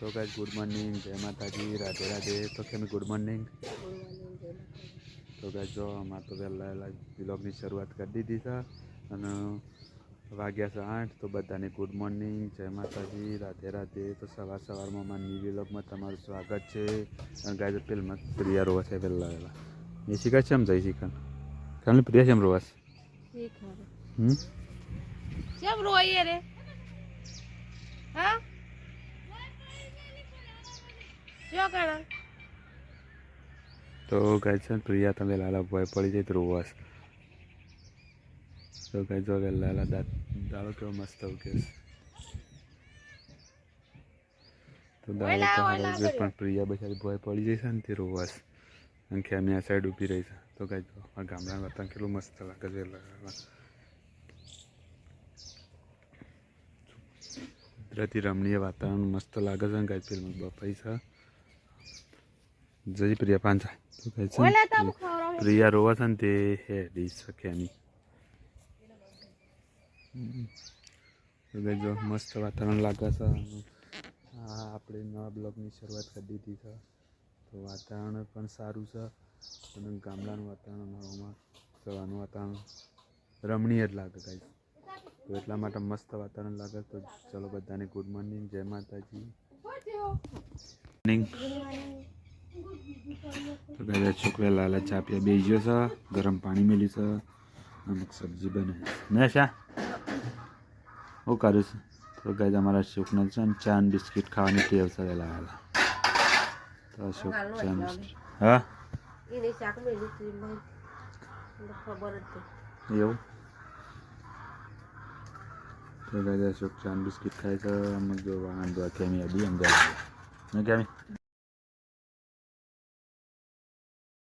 તો guys good morning જય માતાજી. રાધે રાધે. તો કેમ ગુડ મોર્નિંગ તો ગાઈઝ જો અમારે તો વહેલા બ્લોગની શરૂઆત કરી દીધી છે અને વાગ્યા છે આઠ તો બધાને ગુડ મોર્નિંગ જય માતાજી. રાધે રાધે. તો સવાર સવારમાં અમારા ન્યૂ બ્લોગમાં તમારું સ્વાગત છે. અને ગાઈઝ પેલમાં પ્રિયા રોવા છે વહેલા વહેલા. એ શીખા છે એમ જાય શીખા કાલે પ્રિયા છે એમ રોવાસ હમ? કેમ રોઈએ રે? હા? શું કરે? તો ગાય છે પ્રિયા તમે લાલા ભોય પડી જાય રોવાસ તો ગાય જો કે લાલા દાડો કેવો મસ્ત ઉગે તો દાડો તો પણ પ્રિયા બચારી ભોય પડી જાય છે ને તે રોવાસ અને ખેમી આ સાઈડ ઊભી રહી છે. તો ગાય જો આ ગામડાનું વાતાવરણ કેટલું મસ્ત લાગે છે કુદરતી રમણીય વાતાવરણ મસ્ત લાગે છે ને ગાય ફિલ્મ બપાઈ છે. જય પ્રિયા પાંચા તો કહે છે? પ્રિયા રોવા છે ને તે હેડી શકે એની જો મસ્ત વાતાવરણ લાગે છે. આ આપણે નવા બ્લોગની શરૂઆત કરી દીધી છે. તો વાતાવરણ પણ સારું છે. અને ગામડાનું વાતાવરણ હવામાં સવારનું વાતાવરણ રમણીય જ લાગે ગાય તો એટલા માટે મસ્ત વાતાવરણ લાગે. તો ચલો બધાને ગુડ મોર્નિંગ જય માતાજી. મોર્નિંગ તો ગાય છોકરા લાલા ચા બે ગયો છે. ગરમ પાણી મેલી છે અમુક સબ્જી બને ને શા? હું કરું છું. તો ગાય અમારા શુકના છે ને ચા બિસ્કિટ ખાવાની ટેવ છે વહેલા તો અશોક ચા હા? એવું? તો ગાય અશોક ચા બિસ્કિટ ખાય છે. અમુક જો વાંધો કેમી અડી અંદર ને કેમી